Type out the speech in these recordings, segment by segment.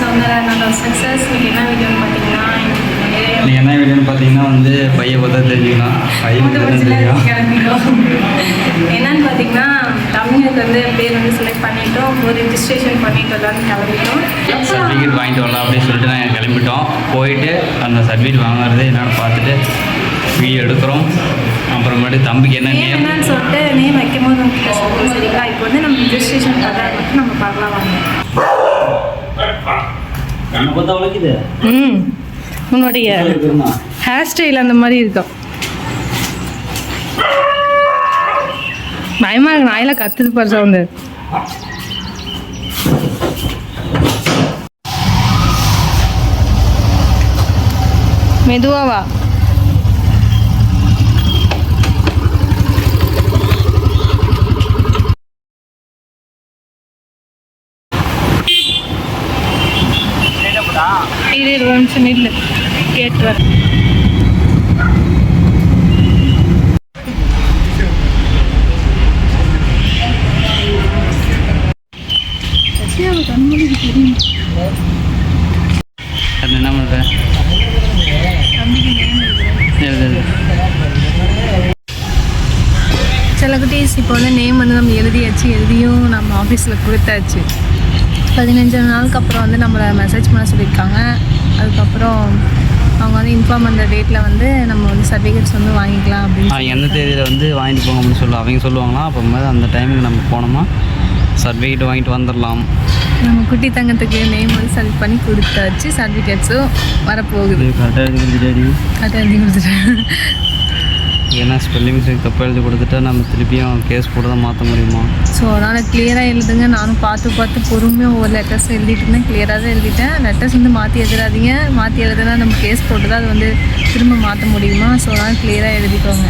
சௌந்தரனோட success என்ன வீடியோன்னு பார்த்தீங்கன்னா நீங்கள் என்ன வீடியோன்னு பார்த்தீங்கன்னா வந்து பையன் பார்த்தா தெரிஞ்சுக்கலாம் பையன் பார்த்தா தெரியும் என்னன்னு பார்த்தீங்கன்னா தமிழுக்கு வந்து பேர் வந்து செலக்ட் பண்ணிட்டோம். ஒரு ரிஜிஸ்ட்ரேஷன் பண்ணிட்டு தான் கிளம்பிட்டோம். சர்டிஃபிகேட் வாங்கிட்டு வரலாம் அப்படின்னு சொல்லிட்டு நாங்கள் கிளம்பிட்டோம். போயிட்டு அந்த சர்டிஃபிகேட் வாங்குறது என்னன்னு பார்த்துட்டு வீடியோ எடுக்கிறோம். அப்புறமேட்டு தம்பிக்கு என்ன நேம் என்னன்னு சொல்லிட்டு நேம் வைக்கும் போது சரிங்களா? இப்போ வந்து நம்ம ரிஜிஸ்ட்ரேஷன் பண்ணுறது மட்டும் நம்ம வாங்க. உழைக்குது ம். உன்னுடைய ஹேர் ஸ்டைல் அந்த மாதிரி இருக்கும் பயமா இருக்கு நாயில கத்துது பாரு சவுண்டு. மெதுவா கேட்டு வர அது என்ன பண்ணுற எழுது சில குட்டீஸ் இப்போ வந்து நேம் வந்து நம்ம எழுதியாச்சு எழுதியும் நம்ம ஆஃபீஸில் கொடுத்தாச்சு. பதினஞ்சு நாளுக்கு அப்புறம் வந்து நம்மளை மெசேஜ் பண்ண சொல்லியிருக்காங்க. அதுக்கப்புறம் அவங்க வந்து இன்ஃபார்ம் பண்ணுற டேட்டில் வந்து நம்ம வந்து சர்டிஃபிகேட்ஸ் வந்து வாங்கிக்கலாம் அப்படின்னு அவங்க எந்த தேதியில் வந்து வாங்கிட்டு போங்க அப்படின்னு சொல்லுவாங்க அவங்க சொல்லுவாங்களாம் அப்போ மாதிரி அந்த டைமுக்கு நம்ம போனோமா? சர்டிஃபிகேட் வாங்கிட்டு வந்துடலாம் நம்ம குட்டி தங்கத்துக்கு நேம் வந்து செலக்ட் பண்ணி கொடுத்தாச்சு. சர்டிஃபிகேட்ஸும் வரப்போகுது. கரெக்டாக எழுதி டேடி அதை எழுதி கொடுத்துட்டேன். ஏன்னா ஸ்பெல்லிங் மிஸ்டேக் தப்பாக எழுதி கொடுத்துட்டா நம்ம திருப்பியும் கேஸ் போட்டு தான் மாற்ற முடியுமா? ஸோ அதனால் கிளியராக எழுதுங்க. நானும் பார்த்து பார்த்து பொறுமையாக ஒவ்வொரு லெட்டர்ஸ் எழுதிட்டு இருந்தேன். கிளியராக தான் எழுதிட்டேன். லெட்டர்ஸ் வந்து மாற்றி எழுதுறாதீங்க. மாற்றி எழுதுனா நம்ம கேஸ் போட்டு தான் அது வந்து திரும்ப மாற்ற முடியுமா? ஸோ அதனால் கிளியராக எழுதிக்கோங்க.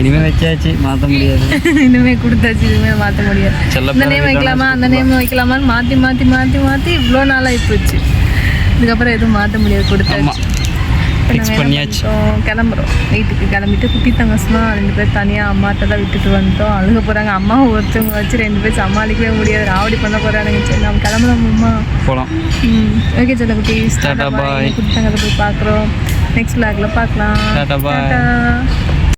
இனிமேல் வச்சாச்சு. மாற்ற முடியாது. இனிமேல் கொடுத்தாச்சு. இனிமேல் மாற்ற முடியாது. இந்த நேம் வைக்கலாமா? அந்த நேம் வைக்கலாமான்னு மாற்றி மாற்றி மாற்றி மாற்றி இவ்வளோ நாளாக போச்சு. இதுக்கப்புறம் எதுவும் மாற்ற முடியாது. கொடுத்தாச்சு. ஃபிக்ஸ் பண்ணியாச்சு? கிளம்புறோம். வீட்டுக்கு கிளம்பிட்டு குட்டி தங்கஸ்லாம் ரெண்டு பேர் தனியாக அம்மாட்ட தான் விட்டுட்டு வந்துட்டோம். அழுக போகிறாங்க அம்மா ஒருத்தவங்க வச்சு ரெண்டு பேர் சமாளிக்கவே முடியாது. ராவடி பண்ண போகிறானுங்க சரி நம்ம கிளம்புறோம் அம்மா போகலாம் ம். ஓகே சொல்ல குட்டி. குட்டி தங்கத்தை போய் பார்க்குறோம். நெக்ஸ்ட் லாக்ல பார்க்கலாம்.